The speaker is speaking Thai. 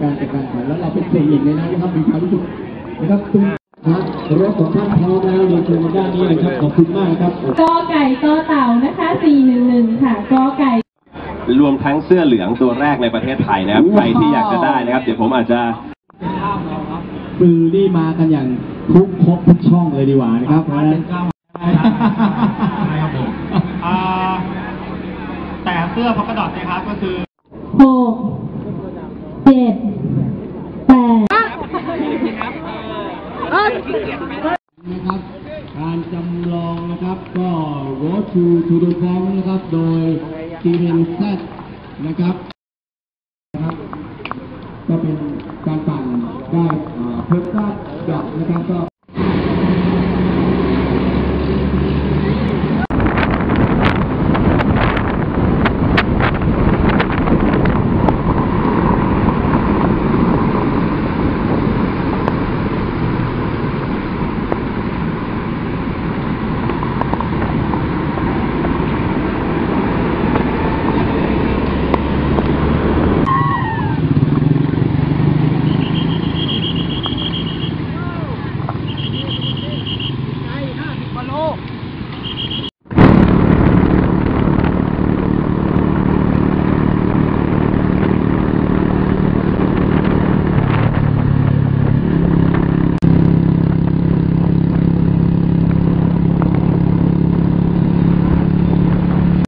การจัดการแข่งแล้วเราเป็นสี่หญิงเลยนะครับมีความรู้สึกนะครับคุณครับรถของท่านพร้อมแล้วเรียนเชิญด้านนี้เลยครับขอบคุณมากครับกอไก่ต่อเต่านะคะ411ค่ะกอไก่ รวมทั้งเสื้อเหลืองตัวแรกในประเทศไทยนะครับใครที่อยากจะได้นะครับ เดี๋ยวผมอาจจะคือนี่มากันอย่างทุกครบทุกช่องเลยดีกว่านะครับเพราะฉะนั้นครับผมอ่าแต่เสื้อพักกระดอดนะครับก็คือหกเจ็ดแปด นะครับการจำลองนะครับก็ Road to to the Bomb นะครับ โดย g m z นะครับนะครับ ก็เป็นการปั่นได้เพิ่มได้ดอกนะครับก็